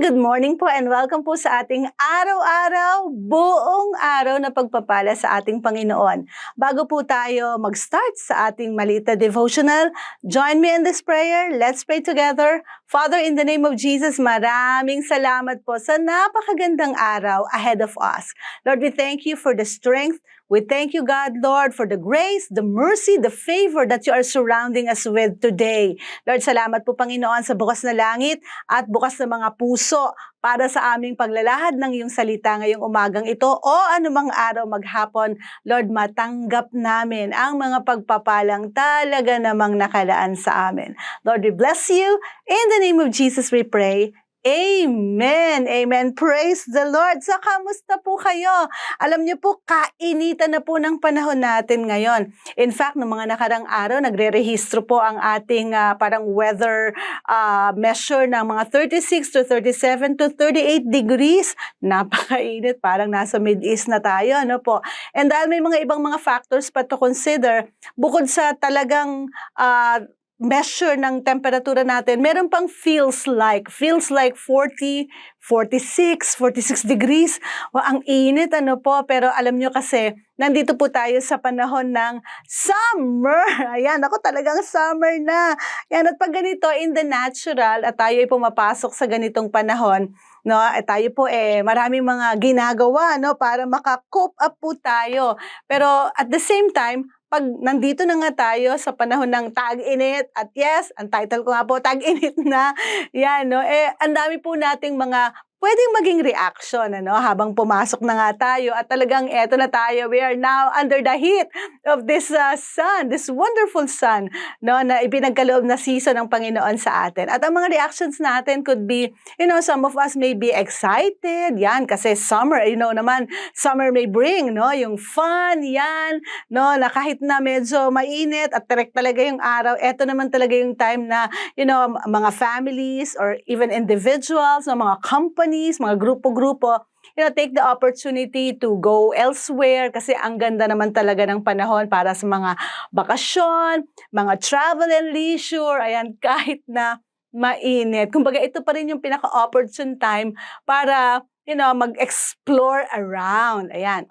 Good morning po and welcome po sa ating araw-araw, buong araw na pagpapala sa ating Panginoon. Bago po tayo mag-start sa ating malita devotional, join me in this prayer. Let's pray together. Father, in the name of Jesus, maraming salamat po sa napakagandang araw ahead of us. Lord, we thank you for the strength. We thank you, God, Lord, for the grace, the mercy, the favor that you are surrounding us with today. Lord, salamat po, Panginoon, sa bukas na langit at bukas na mga puso para sa aming paglalahad ng iyong salita ngayong umagang ito o anumang araw maghapon. Lord, matanggap namin ang mga pagpapalang talaga namang nakalaan sa amin. Lord, we bless you. In the name of Jesus we pray. Amen. Amen. Praise the Lord. So, kamusta po kayo? Alam niyo po, kainitan na po ng panahon natin ngayon. In fact, noong mga nakarang araw, nagre-rehistro po ang ating ah, parang weather ah, measure ng mga 36 to 37 to 38 degrees. Napakainit, parang nasa Mid-East na tayo, ano po. And dahil may mga ibang mga factors pa to consider, bukod sa talagang ah, measure ng temperatura natin, meron pang feels like, feels like 40, 46, 46 degrees. Wa ang init ano po, pero alam nyo kasi, nandito po tayo sa panahon ng summer. Ayan, ako talagang summer na. Yan, at pag ganito, in the natural, at tayo ay pumapasok sa ganitong panahon, no, at tayo po eh, maraming mga ginagawa, no, para maka-cope up po tayo. Pero at the same time, pag nandito na nga tayo sa panahon ng tag-init, at yes, ang title ko nga po, tag-init na, yan, no, eh, ang dami po nating mga pwedeng maging reaction, ano, habang pumasok na nga tayo, at talagang eto na tayo, we are now under the heat of this uh, sun, this wonderful sun, no, na ipinagkaloob na season ng Panginoon sa atin. At ang mga reactions natin could be, you know, some of us may be excited, yan, kasi summer, you know naman, summer may bring, no, yung fun, yan, no, na kahit na medyo mainit at direct talaga yung araw, eto naman talaga yung time na, you know, mga families or even individuals, no, mga companies, mga grupo-grupo, you know, take the opportunity to go elsewhere kasi ang ganda naman talaga ng panahon para sa mga bakasyon, mga travel and leisure, ayan, kahit na mainit. Kumbaga, ito pa rin yung pinaka-opportune time para, you know, mag-explore around. Ayan.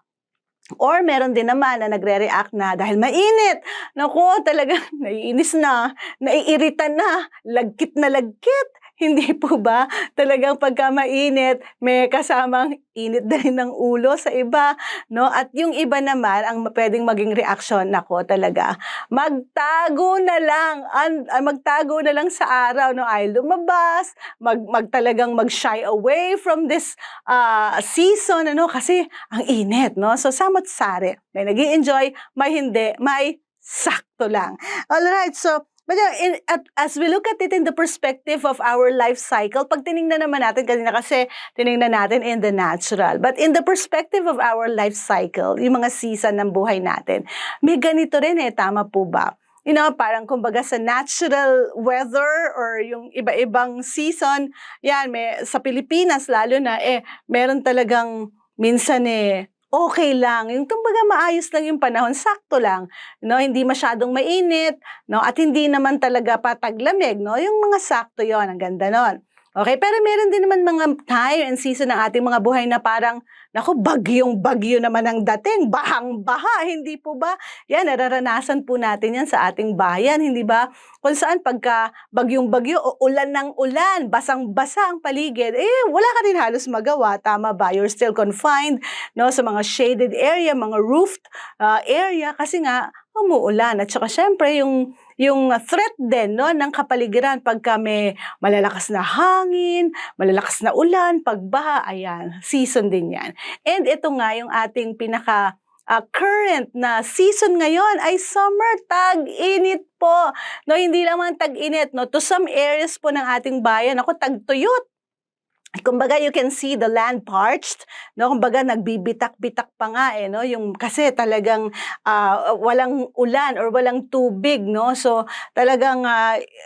Or meron din naman na nagre-react na dahil mainit. Naku, talaga naiinis na, naiirita na, lagkit na lagkit. Hindi po ba? Talagang pagka mainit, may kasamang init din ng ulo sa iba. No? At yung iba naman, ang pwedeng maging reaksyon, nako talaga, magtago na lang, an, ah, magtago na lang sa araw, no? ay lumabas, mag, mag talagang mag-shy away from this ah, season, ano? kasi ang init. No? So, samot sari. May nag enjoy may hindi, may sakto lang. Alright, so, But uh, in, at, as we look at it in the perspective of our life cycle, pag tiningnan naman natin, kanina kasi tiningnan natin in the natural. But in the perspective of our life cycle, yung mga season ng buhay natin, may ganito rin eh, tama po ba? You know, parang kumbaga sa natural weather or yung iba-ibang season, yan, may, sa Pilipinas lalo na, eh, meron talagang minsan eh, okay lang. Yung kumbaga maayos lang yung panahon, sakto lang. No, hindi masyadong mainit, no, at hindi naman talaga pataglamig, no. Yung mga sakto 'yon, ang ganda nun. Okay, pero meron din naman mga time and season ng ating mga buhay na parang Naku, bagyong bagyo naman ang dating, bahang-baha, hindi po ba? Yan, nararanasan po natin yan sa ating bayan, hindi ba? Kung saan pagka bagyong bagyo o ulan ng ulan, basang-basa ang paligid, eh wala ka rin halos magawa, tama ba? You're still confined no, sa mga shaded area, mga roofed uh, area, kasi nga, umuulan. At saka syempre, yung yung threat din no ng kapaligiran pagka may malalakas na hangin, malalakas na ulan, pagbaha, ayan, season din 'yan. And ito nga yung ating pinaka uh, current na season ngayon ay summer tag-init po. No, hindi lamang tag-init, no. To some areas po ng ating bayan, ako tag-tuyot kumbaga you can see the land parched no? Kumbaga nagbibitak-bitak pa nga eh no? Yung kasi talagang ah, walang ulan or walang tubig no? So talagang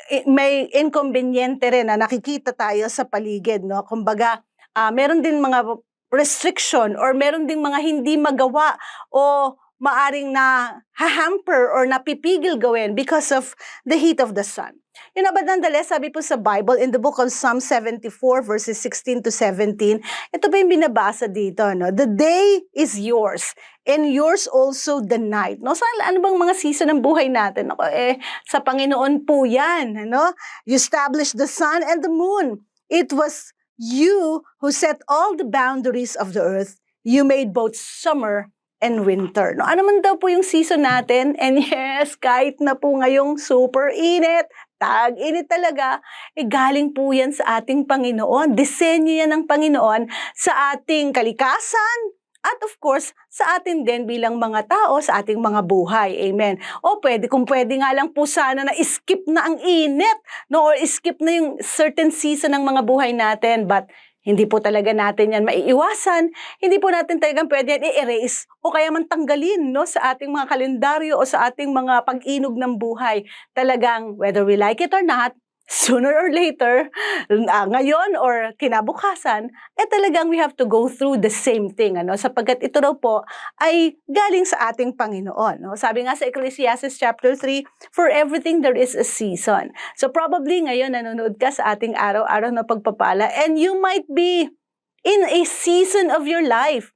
i- may inconveniente rin na nakikita tayo sa paligid no? Kumbaga ah, meron din mga restriction or meron ding mga hindi magawa o maaring na hamper or napipigil gawin because of the heat of the sun. You know, but nonetheless, sabi po sa Bible, in the book of Psalm 74, verses 16 to 17, ito ba yung binabasa dito, no? The day is yours, and yours also the night. No? So, ano bang mga season ng buhay natin? Ako, eh, sa Panginoon po yan, no? You established the sun and the moon. It was you who set all the boundaries of the earth. You made both summer and winter. No, ano man daw po yung season natin? And yes, kahit na po ngayong super init, tag-init talaga, eh galing po yan sa ating Panginoon. Disenyo yan ng Panginoon sa ating kalikasan, at of course, sa atin din bilang mga tao, sa ating mga buhay. Amen. O pwede, kung pwede nga lang po sana na skip na ang init, no? Or skip na yung certain season ng mga buhay natin. But hindi po talaga natin yan maiiwasan. Hindi po natin talagang pwede yan i-erase o kaya man tanggalin no, sa ating mga kalendaryo o sa ating mga pag-inog ng buhay. Talagang whether we like it or not, sooner or later, ah, ngayon or kinabukasan, eh talagang we have to go through the same thing. Ano? Sapagkat ito daw po ay galing sa ating Panginoon. No? Sabi nga sa Ecclesiastes chapter 3, for everything there is a season. So probably ngayon nanonood ka sa ating araw-araw na pagpapala and you might be in a season of your life.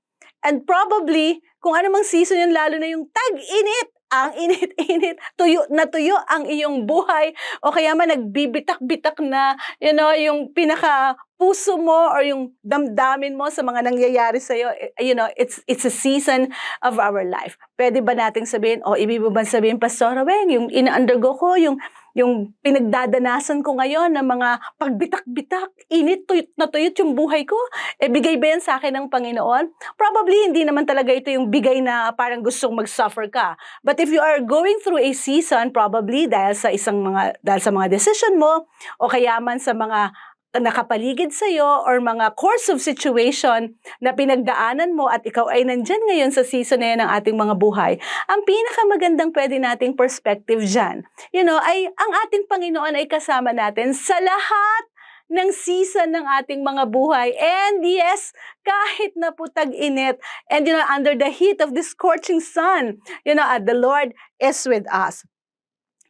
And probably, kung ano season yun, lalo na yung tag-init, ang init-init, tuyo na tuyo ang iyong buhay, o kaya man nagbibitak-bitak na, you know, yung pinaka puso mo or yung damdamin mo sa mga nangyayari sa iyo, you know, it's it's a season of our life. Pwede ba nating sabihin, o ba sabihin, Pastor Weng, yung ina-undergo ko, yung yung pinagdadanasan ko ngayon ng mga pagbitak-bitak, init, tuyot na tuyot yung buhay ko, e bigay ba yan sa akin ng Panginoon? Probably hindi naman talaga ito yung bigay na parang gustong mag-suffer ka. But if you are going through a season, probably dahil sa isang mga dahil sa mga decision mo o kaya man sa mga nakapaligid sa iyo or mga course of situation na pinagdaanan mo at ikaw ay nandyan ngayon sa season na yan ng ating mga buhay, ang pinakamagandang pwede nating perspective dyan, you know, ay ang ating Panginoon ay kasama natin sa lahat ng season ng ating mga buhay. And yes, kahit na po tag-init and you know, under the heat of the scorching sun, you know, the Lord is with us.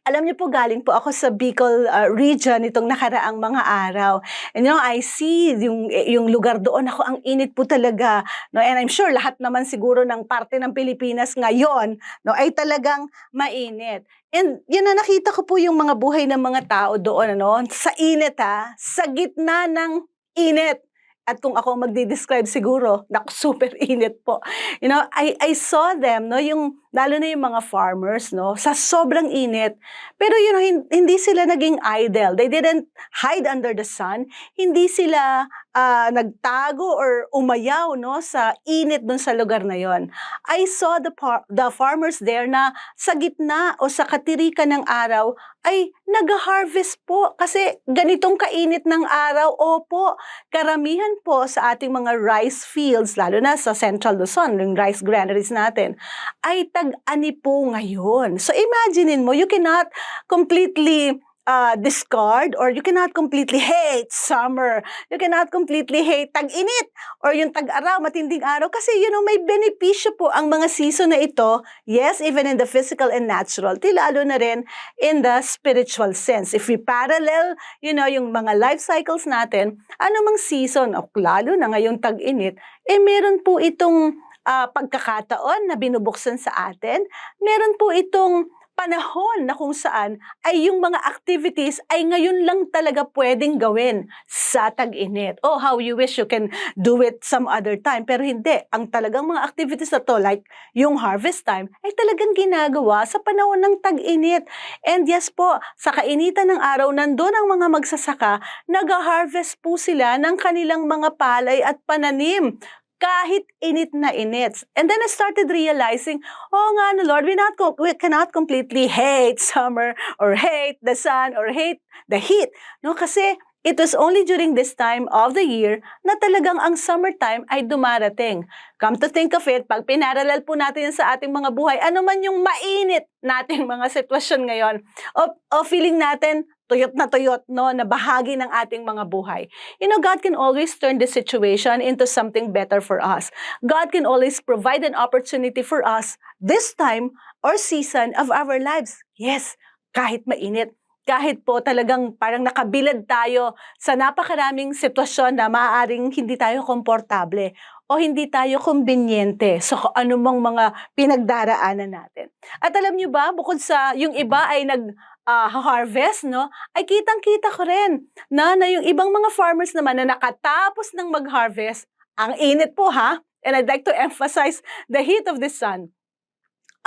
Alam niyo po, galing po ako sa Bicol uh, region itong nakaraang mga araw. And you know, I see yung, yung lugar doon, ako, ang init po talaga. No? And I'm sure lahat naman siguro ng parte ng Pilipinas ngayon no, ay talagang mainit. And yun na nakita ko po yung mga buhay ng mga tao doon, ano, sa init ha, sa gitna ng init. At kung ako ang magdi-describe siguro, naku, super init po. You know, I, I saw them, no, yung, lalo na yung mga farmers, no, sa sobrang init. Pero you know, hin- hindi sila naging idle. They didn't hide under the sun. Hindi sila ah, nagtago or umayaw, no, sa init dun sa lugar na yon. I saw the, par- the farmers there na sa gitna o sa katirikan ng araw ay nag-harvest po kasi ganitong kainit ng araw. Opo, karamihan po sa ating mga rice fields, lalo na sa Central Luzon, yung rice granaries natin, ay tag-ani po ngayon. So imaginein mo, you cannot completely uh, discard or you cannot completely hate summer. You cannot completely hate tag-init or yung tag-araw, matinding araw. Kasi, you know, may benepisyo po ang mga season na ito. Yes, even in the physical and natural. Lalo na rin in the spiritual sense. If we parallel, you know, yung mga life cycles natin, anumang season, o lalo na ngayong tag-init, eh meron po itong ah, pagkakataon na binubuksan sa atin. Meron po itong panahon na kung saan ay yung mga activities ay ngayon lang talaga pwedeng gawin sa tag-init. Oh, how you wish you can do it some other time. Pero hindi. Ang talagang mga activities na to, like yung harvest time, ay talagang ginagawa sa panahon ng tag-init. And yes po, sa kainitan ng araw, nandun ang mga magsasaka, nag-harvest po sila ng kanilang mga palay at pananim kahit init na init. And then I started realizing, oh nga no Lord, we, not we cannot completely hate summer or hate the sun or hate the heat. No? Kasi it was only during this time of the year na talagang ang summertime ay dumarating. Come to think of it, pag pinaralal po natin yan sa ating mga buhay, ano man yung mainit nating mga sitwasyon ngayon, o, o feeling natin, tuyot na tuyot, no, na bahagi ng ating mga buhay. You know, God can always turn the situation into something better for us. God can always provide an opportunity for us this time or season of our lives. Yes, kahit mainit. Kahit po talagang parang nakabilad tayo sa napakaraming sitwasyon na maaaring hindi tayo komportable o hindi tayo kumbinyente sa kung anumang mga pinagdaraanan natin. At alam niyo ba, bukod sa yung iba ay nag ah, harvest, no? Ay kitang-kita ko rin na, na yung ibang mga farmers naman na nakatapos ng mag-harvest, ang init po ha, and I'd like to emphasize the heat of the sun.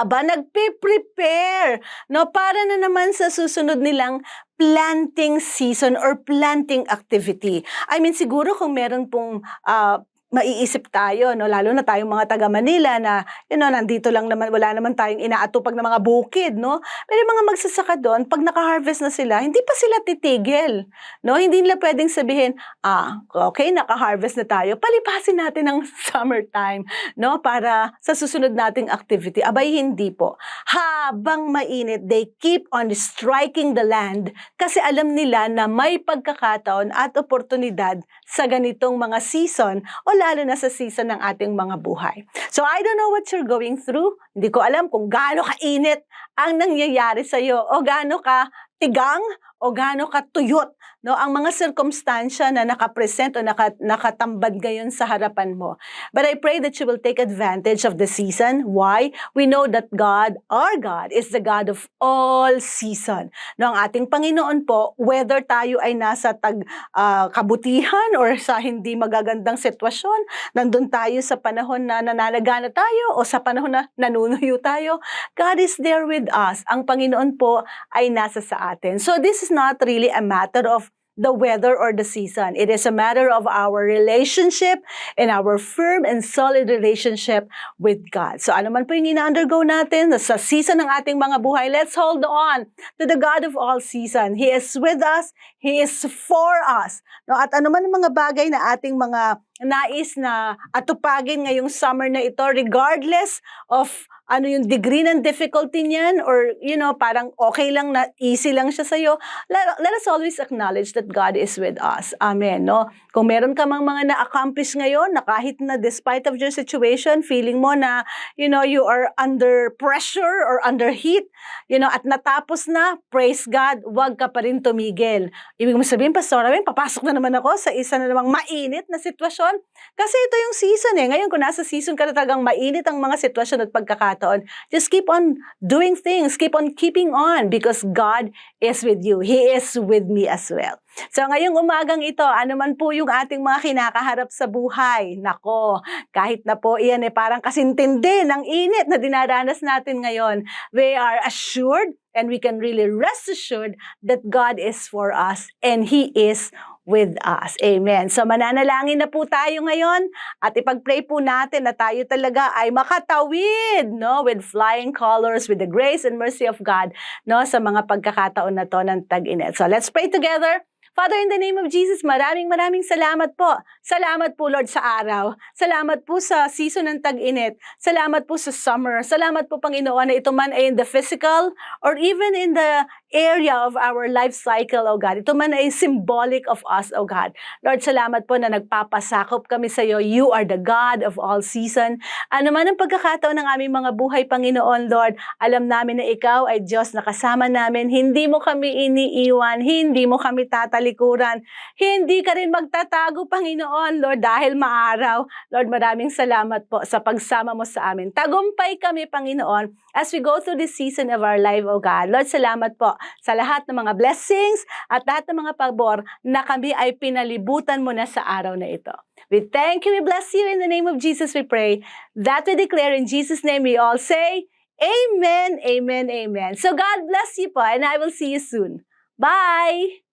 Aba, nagpe-prepare, no? Para na naman sa susunod nilang planting season or planting activity. I mean, siguro kung meron pong ah, maiisip tayo, no? lalo na tayong mga taga Manila na, you know, nandito lang naman, wala naman tayong inaatupag ng mga bukid, no? Pero mga magsasaka doon, pag naka-harvest na sila, hindi pa sila titigil, no? Hindi nila pwedeng sabihin, ah, okay, naka-harvest na tayo, palipasin natin ng summertime, no? Para sa susunod nating activity. Abay, hindi po. Habang mainit, they keep on striking the land kasi alam nila na may pagkakataon at oportunidad sa ganitong mga season o lalo na sa season ng ating mga buhay. So I don't know what you're going through. Hindi ko alam kung gaano kainit ang nangyayari sa iyo o gaano ka tigang o gaano ka tuyot no ang mga sirkumstansya na nakapresent o naka, nakatambad ngayon sa harapan mo. But I pray that you will take advantage of the season. Why? We know that God, our God, is the God of all season. No, ang ating Panginoon po, whether tayo ay nasa tag ah, kabutihan or sa hindi magagandang sitwasyon, nandun tayo sa panahon na nanalagana tayo o sa panahon na nanunuyo tayo, God is there with us. Ang Panginoon po ay nasa sa atin. So this is not really a matter of the weather or the season. It is a matter of our relationship and our firm and solid relationship with God. So ano man po yung ina-undergo natin sa season ng ating mga buhay, let's hold on to the God of all season. He is with us. He is for us. No, at ano man ang mga bagay na ating mga nais na atupagin ngayong summer na ito, regardless of ano yung degree ng difficulty niyan or you know parang okay lang na easy lang siya sa iyo let, let us always acknowledge that God is with us. Amen no? Kung meron ka mang mga na-accomplish ngayon na kahit na despite of your situation feeling mo na you know you are under pressure or under heat you know at natapos na praise God wag ka pa rin tumigil. Ibig mo sabihin pastor Amen, papasok na naman ako sa isa na namang mainit na sitwasyon kasi ito yung season eh. Ngayon kung nasa season ka na talagang mainit ang mga sitwasyon at pagkakataon just keep on doing things, keep on keeping on because God is with you. He is with me as well. So ngayong umagang ito, ano man po yung ating mga kinakaharap sa buhay, nako, kahit na po iyan eh parang kasintindi ng init na dinaranas natin ngayon, we are assured and we can really rest assured that God is for us and He is with us. Amen. So mananalangin na po tayo ngayon at ipag-pray po natin na tayo talaga ay makatawid no with flying colors with the grace and mercy of God no sa mga pagkakataon na to ng tag-init. So let's pray together. Father, in the name of Jesus, maraming maraming salamat po. Salamat po, Lord, sa araw. Salamat po sa season ng tag-init. Salamat po sa summer. Salamat po, Panginoon, na ito man ay in the physical or even in the area of our life cycle, O God. Ito man ay symbolic of us, O God. Lord, salamat po na nagpapasakop kami sa iyo. You are the God of all season. Ano man ang pagkakataon ng aming mga buhay, Panginoon, Lord, alam namin na Ikaw ay Diyos na kasama namin. Hindi mo kami iniiwan. Hindi mo kami tatalikuran. Hindi ka rin magtatago, Panginoon, Lord, dahil maaraw. Lord, maraming salamat po sa pagsama mo sa amin. Tagumpay kami, Panginoon, as we go through this season of our life, O God. Lord, salamat po sa lahat ng mga blessings at lahat ng mga pabor na kami ay pinalibutan mo na sa araw na ito. We thank you, we bless you. In the name of Jesus we pray. That we declare in Jesus' name we all say, Amen, Amen, Amen. So God bless you po and I will see you soon. Bye!